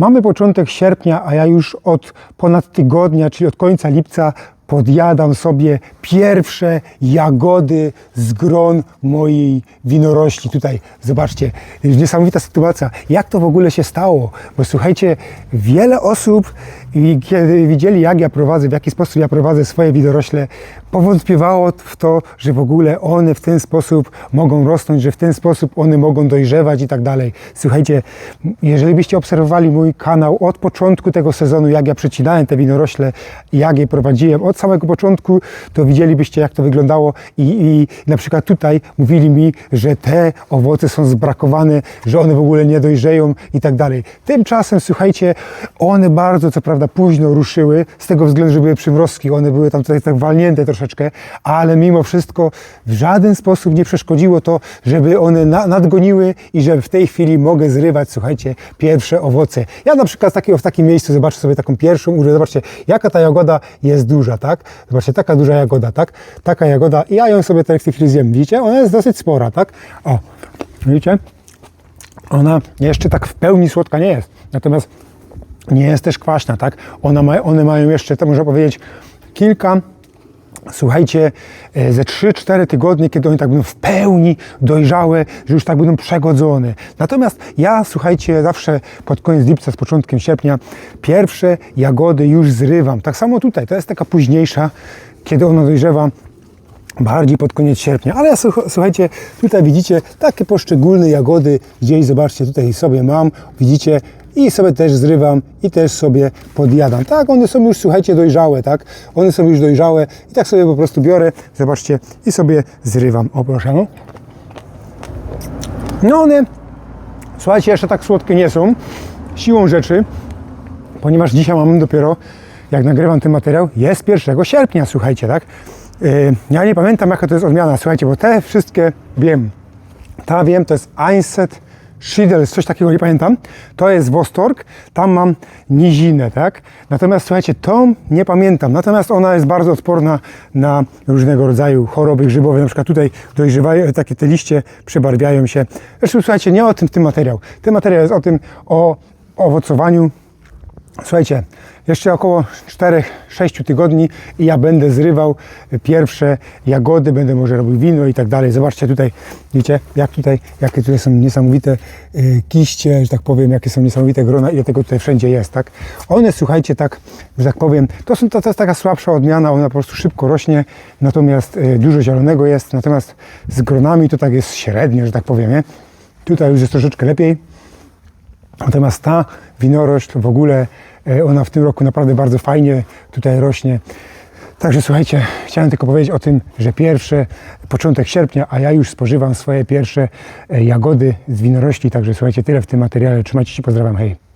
Mamy początek sierpnia, a ja już od ponad tygodnia, czyli od końca lipca, podjadam sobie pierwsze jagody z gron mojej winorośli. Tutaj zobaczcie, niesamowita sytuacja. Jak to w ogóle się stało? Bo słuchajcie, wiele osób, i kiedy widzieli, jak ja prowadzę, w jaki sposób ja prowadzę swoje winorośle, powątpiewało w to, że w ogóle one w ten sposób mogą rosnąć, że w ten sposób one mogą dojrzewać i tak dalej. Słuchajcie, jeżeli byście obserwowali mój kanał od początku tego sezonu, jak ja przecinałem te winorośle, jak je prowadziłem od samego początku, to widzielibyście, jak to wyglądało i, i na przykład tutaj mówili mi, że te owoce są zbrakowane, że one w ogóle nie dojrzeją i tak dalej. Tymczasem, słuchajcie, one bardzo, co prawda, późno ruszyły, z tego względu, że były przymrozki, one były tam tutaj tak walnięte troszeczkę, ale mimo wszystko w żaden sposób nie przeszkodziło to, żeby one na, nadgoniły i że w tej chwili mogę zrywać, słuchajcie, pierwsze owoce. Ja na przykład z takiego, w takim miejscu zobaczę sobie taką pierwszą urzę, zobaczcie, jaka ta jagoda jest duża, tak? Zobaczcie, taka duża jagoda, tak? Taka jagoda i ja ją sobie tutaj w tej chwili zjem, widzicie? Ona jest dosyć spora, tak? O, widzicie? Ona jeszcze tak w pełni słodka nie jest, natomiast nie jest też kwaśna, tak? Ona ma, one mają jeszcze, to można powiedzieć, kilka Słuchajcie, e, ze 3-4 tygodnie, kiedy one tak będą w pełni dojrzałe, że już tak będą przegodzone. Natomiast ja, słuchajcie, zawsze pod koniec lipca, z początkiem sierpnia, pierwsze jagody już zrywam. Tak samo tutaj, to jest taka późniejsza, kiedy ona dojrzewa bardziej pod koniec sierpnia. Ale ja, słuch- słuchajcie, tutaj widzicie takie poszczególne jagody, gdzieś zobaczcie, tutaj sobie mam, widzicie, i sobie też zrywam i też sobie podjadam. Tak, one są już, słuchajcie, dojrzałe, tak? One są już dojrzałe i tak sobie po prostu biorę, zobaczcie, i sobie zrywam. O, proszę, no. No one, słuchajcie, jeszcze tak słodkie nie są. Siłą rzeczy, ponieważ dzisiaj mam dopiero, jak nagrywam ten materiał, jest 1 sierpnia, słuchajcie, tak? Yy, ja nie pamiętam, jaka to jest odmiana, słuchajcie, bo te wszystkie wiem. Ta wiem, to jest Einset Schiedels, coś takiego nie pamiętam. To jest Wostorg, tam mam nizinę, tak? Natomiast słuchajcie, tą nie pamiętam. Natomiast ona jest bardzo odporna na różnego rodzaju choroby grzybowe. Na przykład tutaj dojrzewają, takie te liście przebarwiają się. Zresztą słuchajcie, nie o tym ten materiał. Ten materiał jest o tym, o owocowaniu Słuchajcie, jeszcze około 4-6 tygodni i ja będę zrywał pierwsze jagody, będę może robił wino i tak dalej. Zobaczcie tutaj, widzicie, jak tutaj, jakie tutaj są niesamowite y, kiście, że tak powiem, jakie są niesamowite grona, ile tego tutaj wszędzie jest, tak? One, słuchajcie, tak, że tak powiem, to, są, to, to jest taka słabsza odmiana, ona po prostu szybko rośnie, natomiast y, dużo zielonego jest, natomiast z gronami to tak jest średnio, że tak powiem, nie? Tutaj już jest troszeczkę lepiej, Natomiast ta winorośl w ogóle, e, ona w tym roku naprawdę bardzo fajnie tutaj rośnie. Także słuchajcie, chciałem tylko powiedzieć o tym, że pierwsze, początek sierpnia, a ja już spożywam swoje pierwsze e, jagody z winorośli. Także słuchajcie, tyle w tym materiale. Trzymajcie się, pozdrawiam, hej.